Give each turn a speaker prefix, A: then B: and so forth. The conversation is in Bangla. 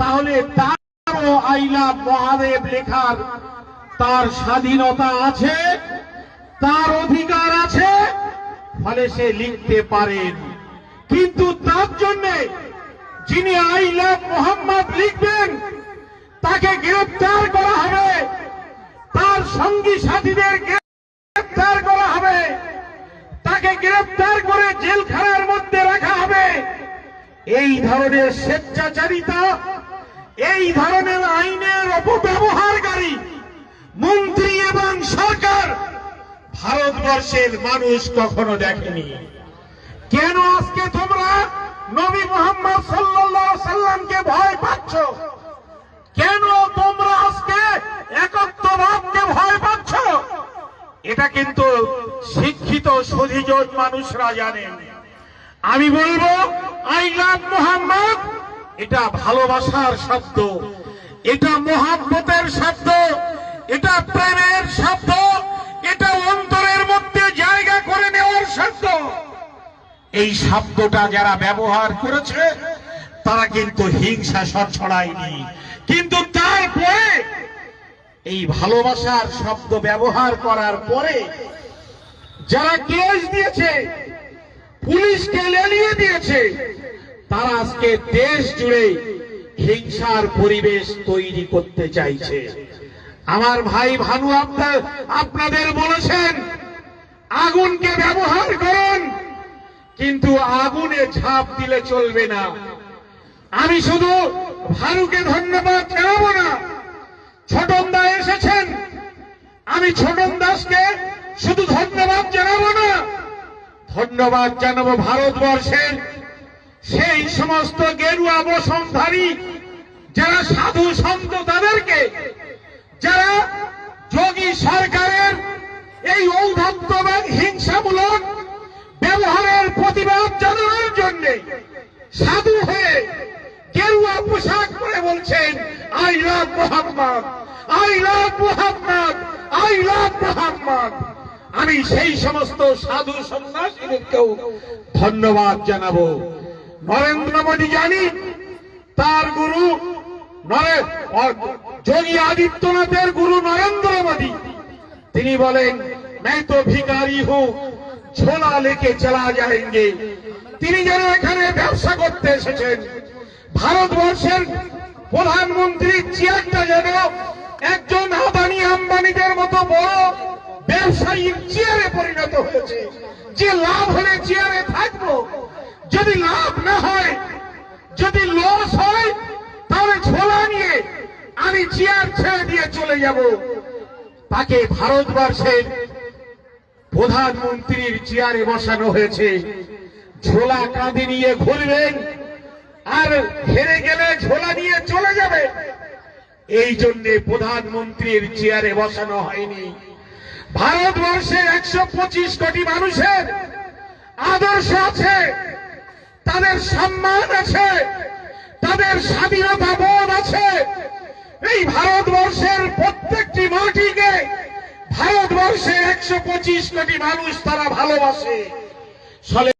A: তাহলে তারও আইলা মহাদেব লেখার তার স্বাধীনতা আছে, তার অধিকার আছে, ফলে সে লিখতে পারেন। কিন্তু তার জন্য যিনি আই লাভ মোহাম্মদ লিখবেন, তাকে গ্রেফতার করা হবে। তার সঙ্গী সাথীদের গ্রেফতার করা হবে। তাকে গ্রেফতার করে জেলখানার মধ্যে রাখা হবে। এই ধরনের স্বেচ্ছাচারিতা এই ধরনের আইনের অপব্যবহারকারী মন্ত্রী এবং সরকার ভারতবর্ষের মানুষ কখনো দেখেনি। কেন আজকে তোমরা নবী মোহাম্মদ সাল্লামকে ভয় পাচ্ছ? কেন তোমরা আজকে একত্ববাদকে ভয় পাচ্ছ? এটা কিন্তু শিক্ষিত সধিজন মানুষরা জানেন। আমি বলব, আই লাভ মোহাম্মদ এটা ভালোবাসার শব্দ, এটা মোহাম্মতের শব্দ, এটা প্রেমের শব্দ, এটা অন্তরের মধ্যে জায়গা করে নেওয়ার শব্দ। এই শব্দটা যারা ব্যবহার করেছে, তারা কিন্তু হিংসা সর ছড়ায়নি কিন্তু তারপরে এই ভালোবাসার শব্দ ব্যবহার করার পরে যারা কেস দিয়েছে, পুলিশকে লেলিয়ে দিয়েছে তারা আজকে দেশ জুড়ে হিংসার পরিবেশ তৈরি করতে চাইছে। আমার ভাই ভানু আপনার আপনাদের বলেছেন, আগুনকে ব্যবহার করুন, কিন্তু আগুনে ঝাঁপ দিলে চলবে না। আমি শুধু ভানুকে ধন্যবাদ জানাব না ছোটন দা এসেছেন, আমি ছোটন দাসকে শুধু ধন্যবাদ জানাব না, ধন্যবাদ জানাব ভারতবর্ষের সেই সমস্ত গেরুয়া বসনধারী, যারা সাধু সন্ত তাদেরকে, যারা যোগী সরকারের এই ঔদ্ধত্য এবং হিংসামূলক ব্যবহারের প্রতিবাদ জানানোর জন্য সাধু হয়ে গেরুয়া পোশাক পরে বলছেন, I love Mohammad, I love Mohammad, I love Mohammad. আমি সেই সমস্ত সাধু সন্ন্যাসীদেরকেও ধন্যবাদ জানাব। নরেন্দ্র মোদী জানি, তার গুরু যোগী আদিত্যনাথের গুরু নরেন্দ্র মোদী। তিনি বলেন, मैं তো ভিকারি হু ছোলা লেকে চলা যায়গে। তিনি যেন এখানে ব্যবসা করতে এসেছেন। ভারতবর্ষের প্রধানমন্ত্রীর চেয়ারটা যেন একজন আদানি আম্বানিদের মতো বড় ব্যবসায়ীর চেয়ারে পরিণত হয়েছে। যে লাভ হলে চেয়ারে থাকব যদি লাভ না হয়, যদি লস হয়, তাহলে ছোলা নিয়ে আমি চেয়ার ছেড়ে দিয়ে চলে যাব। তাকে ভারতবর্ষের প্রধানমন্ত্রীর চেয়ারে বসানো হয়েছে। ঝোলা কাঁধে নিয়ে ঘুরবেন আর হেরে গেলে ঝোলা নিয়ে চলে যাবে এই জন্য প্রধানমন্ত্রীর চেয়ারে বসানো হয়নি। ভারতবর্ষের একশো পঁচিশ কোটি মানুষের আদর্শ আছে। তাদের সম্মান আছে, তাদের স্বাধীনতা বোধ আছে। এই ভারতবর্ষের প্রত্যেকটি মাটিকে ভারতবর্ষের একশো পঁচিশ কোটি মানুষ তারা ভালোবাসে। ফলে